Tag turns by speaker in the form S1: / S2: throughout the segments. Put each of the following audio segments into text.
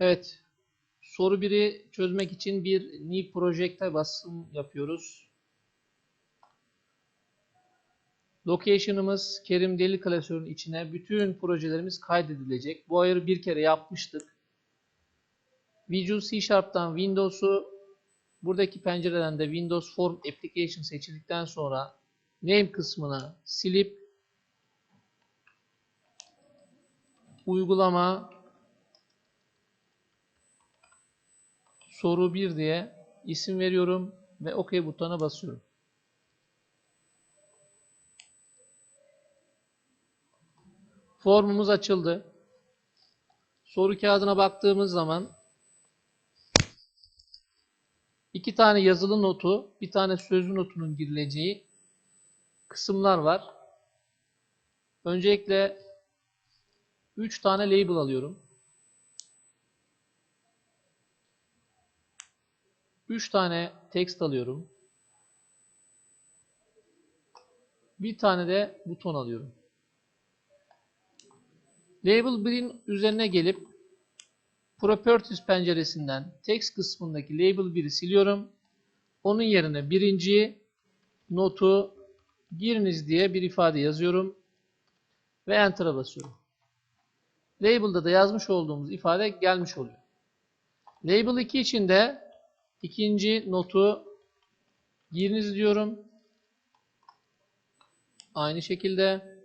S1: Evet. Soru 1'i çözmek için bir new project'e basım yapıyoruz. Location'ımız Kerim Deli klasörünün içine bütün projelerimiz kaydedilecek. Bu ayarı bir kere yapmıştık. Visual C Sharp'tan Windows'u buradaki pencereden de Windows Form Application seçildikten sonra name kısmına silip uygulama soru 1 diye isim veriyorum ve OK butonuna basıyorum. Formumuz açıldı. Soru kağıdına baktığımız zaman iki tane yazılı notu, bir tane sözlü notunun girileceği kısımlar var. Öncelikle 3 tane label alıyorum. 3 tane text alıyorum. Bir tane de buton alıyorum. Label 1'in üzerine gelip Properties penceresinden text kısmındaki label 1'i siliyorum. Onun yerine birinci notu giriniz diye bir ifade yazıyorum. Ve Enter'a basıyorum. Label'da da yazmış olduğumuz ifade gelmiş oluyor. Label 2 için de ikinci notu giriniz diyorum. Aynı şekilde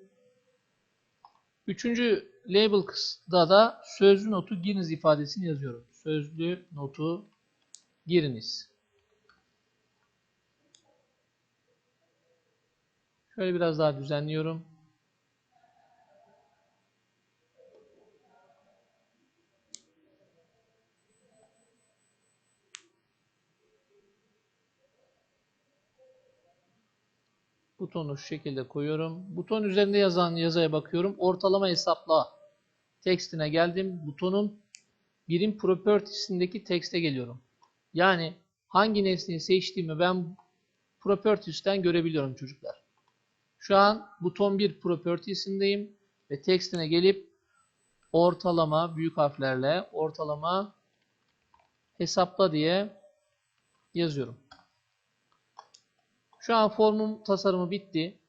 S1: üçüncü label kısmında da sözlü notu giriniz ifadesini yazıyorum. Sözlü notu giriniz. Şöyle biraz daha düzenliyorum. Butonu şu şekilde koyuyorum. Buton üzerinde yazan yazıya bakıyorum. Ortalama hesapla tekstine geldim. Butonun birim properties'indeki tekste geliyorum. Yani hangi nesneyi seçtiğimi ben properties'ten görebiliyorum çocuklar. Şu an buton 1 properties'indeyim ve tekstine gelip ortalama büyük harflerle ortalama hesapla diye yazıyorum. Şu an formum tasarımı bitti.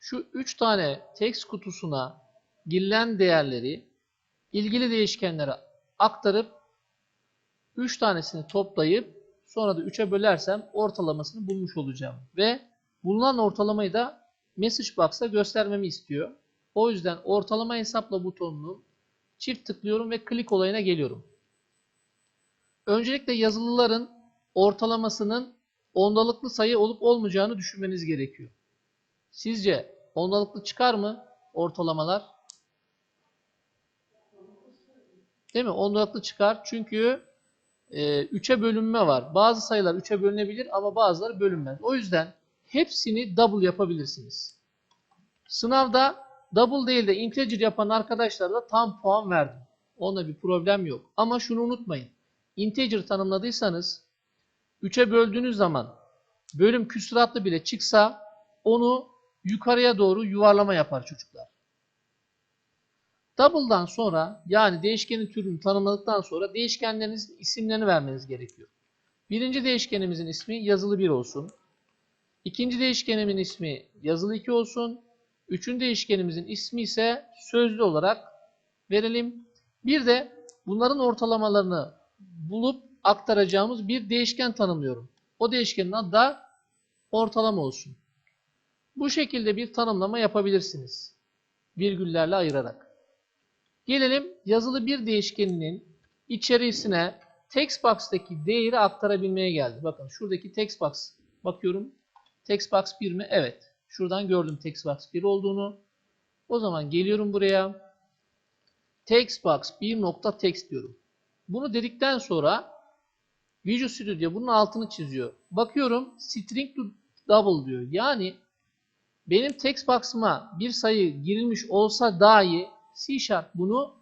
S1: Şu 3 tane text kutusuna girilen değerleri ilgili değişkenlere aktarıp 3 tanesini toplayıp sonra da 3'e bölersem ortalamasını bulmuş olacağım. Ve bulunan ortalamayı da message box'a göstermemi istiyor. O yüzden ortalama hesapla butonunu çift tıklıyorum ve klik olayına geliyorum. Öncelikle yazılıların ortalamasının ondalıklı sayı olup olmayacağını düşünmeniz gerekiyor. Sizce ondalıklı çıkar mı ortalamalar? Değil mi? Ondalıklı çıkar. Çünkü 3'e bölünme var. Bazı sayılar 3'e bölünebilir ama bazıları bölünmez. O yüzden hepsini double yapabilirsiniz. Sınavda double değil de integer yapan arkadaşlara da tam puan verdim. Onda bir problem yok. Ama şunu unutmayın. Integer tanımladıysanız 3'e böldüğünüz zaman bölüm küsuratlı bile çıksa onu yukarıya doğru yuvarlama yapar çocuklar. Double'dan sonra yani değişkenin türünü tanımladıktan sonra değişkenlerinizin isimlerini vermeniz gerekiyor. Birinci değişkenimizin ismi yazılı 1 olsun. İkinci değişkenimin ismi yazılı 2 olsun. Üçüncü değişkenimizin ismi ise sözlü olarak verelim. Bir de bunların ortalamalarını bulup aktaracağımız bir değişken tanımlıyorum. O değişkenin adı da ortalama olsun. Bu şekilde bir tanımlama yapabilirsiniz. Virgüllerle ayırarak. Gelelim yazılı bir değişkeninin içerisine textbox'taki değeri aktarabilmeye geldi. Bakın şuradaki textbox bakıyorum. Textbox 1 mi? Evet. Şuradan gördüm textbox 1 olduğunu. O zaman geliyorum buraya. Textbox 1.text diyorum. Bunu dedikten sonra Visual Studio bunun altını çiziyor. Bakıyorum string to double diyor. Yani benim text box'ıma bir sayı girilmiş olsa dahi C Sharp bunu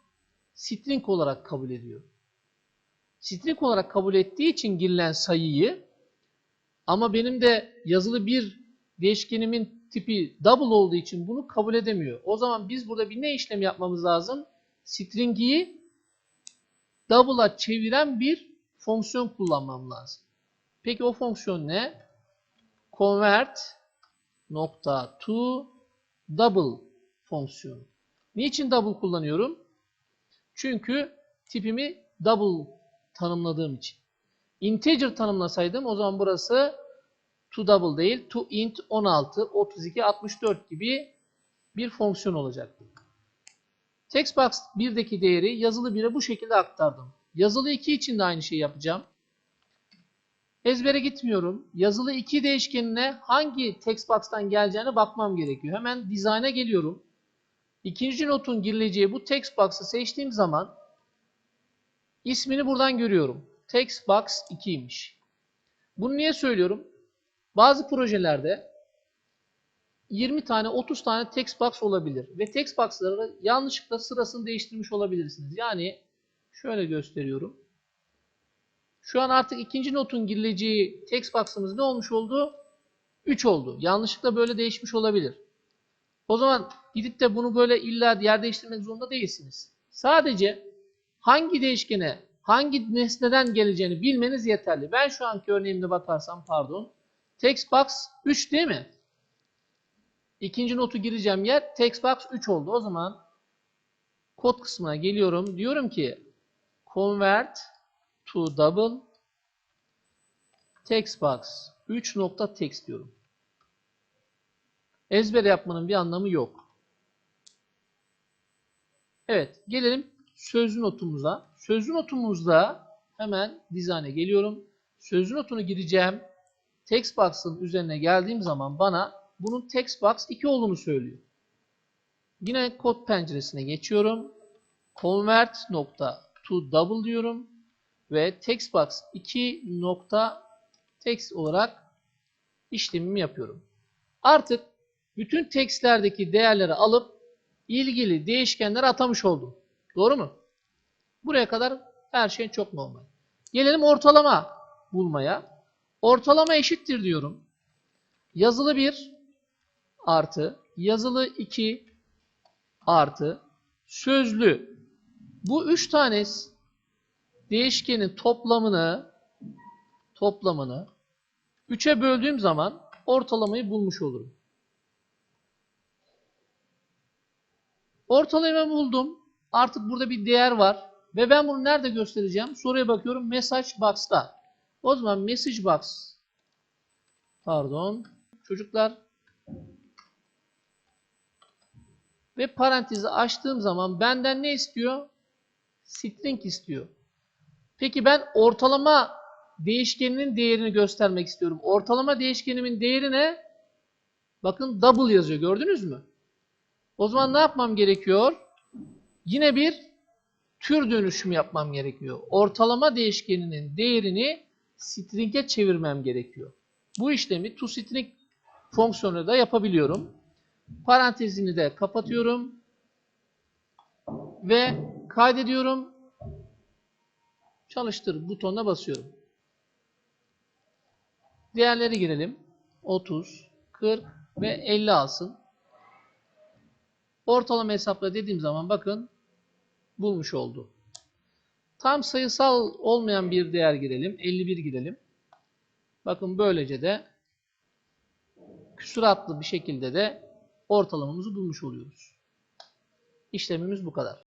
S1: string olarak kabul ediyor. String olarak kabul ettiği için girilen sayıyı ama benim de yazılı bir değişkenimin tipi double olduğu için bunu kabul edemiyor. O zaman biz burada bir ne işlem yapmamız lazım? String'i double'a çeviren bir fonksiyon kullanmam lazım. Peki o fonksiyon ne? Convert nokta to double fonksiyonu. Niçin double kullanıyorum? Çünkü tipimi double tanımladığım için. Integer tanımlasaydım o zaman burası to double değil, to int 16, 32, 64 gibi bir fonksiyon olacaktı. Textbox 1'deki değeri yazılı 1'e bu şekilde aktardım. Yazılı 2 için de aynı şeyi yapacağım. Ezbere gitmiyorum. Yazılı 2 değişkenine hangi textbox'tan geleceğine bakmam gerekiyor. Hemen design'a geliyorum. İkinci notun girileceği bu textbox'ı seçtiğim zaman ismini buradan görüyorum. Textbox 2'ymiş. Bunu niye söylüyorum? Bazı projelerde 20 tane 30 tane textbox olabilir ve textbox'ları yanlışlıkla sırasını değiştirmiş olabilirsiniz. Yani şöyle gösteriyorum. Şu an artık ikinci notun girileceği textbox'ımız ne olmuş oldu? 3 oldu. Yanlışlıkla böyle değişmiş olabilir. O zaman gidip de bunu böyle illa yer değiştirmek zorunda değilsiniz. Sadece hangi değişkene, hangi nesneden geleceğini bilmeniz yeterli. Ben şu anki örneğimde bakarsam pardon. Textbox 3 değil mi? İkinci notu gireceğim yer textbox 3 oldu. O zaman kod kısmına geliyorum. Diyorum ki convert to double textbox 3.text diyorum. Ezber yapmanın bir anlamı yok. Evet, gelelim sözlü notumuza. Sözlü notumuzda hemen design'e geliyorum. Sözlü notunu gireceğim. Textbox'ın üzerine geldiğim zaman bana bunun textbox 2 olduğunu söylüyor. Yine kod penceresine geçiyorum. Convert nokta to double diyorum ve textbox 2 nokta text olarak işlemimi yapıyorum. Artık bütün textlerdeki değerleri alıp ilgili değişkenlere atamış oldum. Doğru mu? Buraya kadar her şey çok normal. Gelelim ortalama bulmaya. Ortalama eşittir diyorum. Yazılı 1 artı yazılı 2 artı sözlü. Bu 3 tane değişkenin toplamını toplamını 3'e böldüğüm zaman ortalamayı bulmuş olurum. Ortalamayı buldum. Artık burada bir değer var. Ve ben bunu nerede göstereceğim? Soruya bakıyorum. Message box'ta. O zaman message box pardon çocuklar ve parantezi açtığım zaman benden ne istiyor? String istiyor. Peki ben ortalama değişkeninin değerini göstermek istiyorum. Ortalama değişkenimin değeri ne? Bakın double yazıyor. Gördünüz mü? O zaman ne yapmam gerekiyor? Yine bir tür dönüşümü yapmam gerekiyor. Ortalama değişkeninin değerini string'e çevirmem gerekiyor. Bu işlemi toString fonksiyonu da yapabiliyorum. Parantezini de kapatıyorum. Ve kaydediyorum. Çalıştır butonuna basıyorum. Değerleri girelim. 30, 40 ve 50 alsın. Ortalama hesapla dediğim zaman bakın bulmuş oldu. Tam sayısal olmayan bir değer girelim. 51 girelim. Bakın böylece de küsuratlı bir şekilde de ortalamamızı bulmuş oluyoruz. İşlemimiz bu kadar.